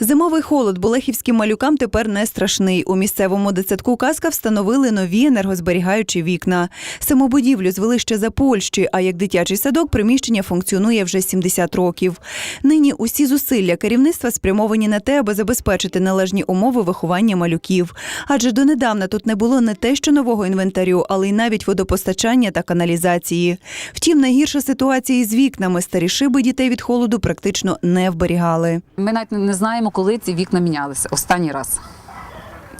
Зимовий холод болехівським малюкам тепер не страшний. У місцевому дитсадку казка встановили нові енергозберігаючі вікна. Саму будівлю звели ще за Польщі, а як дитячий садок приміщення функціонує вже 70 років. Нині усі зусилля керівництва спрямовані на те, аби забезпечити належні умови виховання малюків. Адже донедавна тут не було не те, що нового інвентарю, але й навіть водопостачання та каналізації. Втім, найгірша ситуація із вікнами. Старі шиби дітей від холоду практично не вберігали. Ми навіть не знаємо, коли ці вікна мінялися останній раз.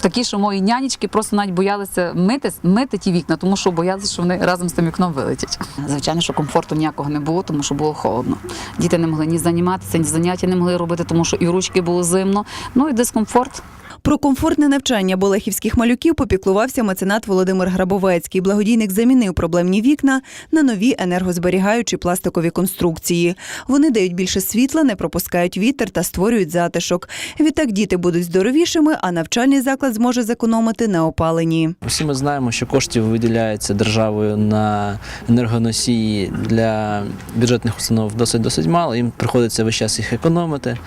Такі, що мої нянечки просто навіть боялися мити, мити ті вікна, тому що боялися, що вони разом з тим вікном вилетять. Звичайно, що комфорту ніякого не було, тому що було холодно. Діти не могли ні займатися, ні заняття не могли робити, тому що і ручки було зимно. Ну і дискомфорт. Про комфортне навчання болехівських малюків попіклувався меценат Володимир Грабовецький. Благодійник замінив проблемні вікна на нові енергозберігаючі пластикові конструкції. Вони дають більше світла, не пропускають вітер та створюють затишок. Відтак діти будуть здоровішими, а навчальний заклад зможе зекономити на опаленні. Всі ми знаємо, що коштів виділяється державою на енергоносії для бюджетних установ досить досить мало. Їм приходиться весь час їх економити.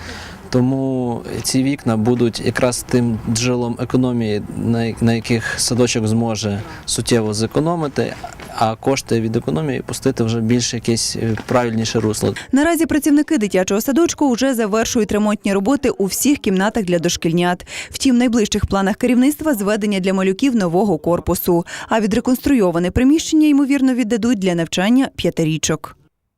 Тому ці вікна будуть якраз тим джерелом економії, на, яких садочок зможе суттєво зекономити, а кошти від економії пустити вже більш якесь е, правильніше русло. Наразі працівники дитячого садочку вже завершують ремонтні роботи у всіх кімнатах для дошкільнят. Втім, в найближчих планах керівництва зведення для малюків нового корпусу. А відреконструйоване приміщення ймовірно віддадуть для навчання п'ятирічок.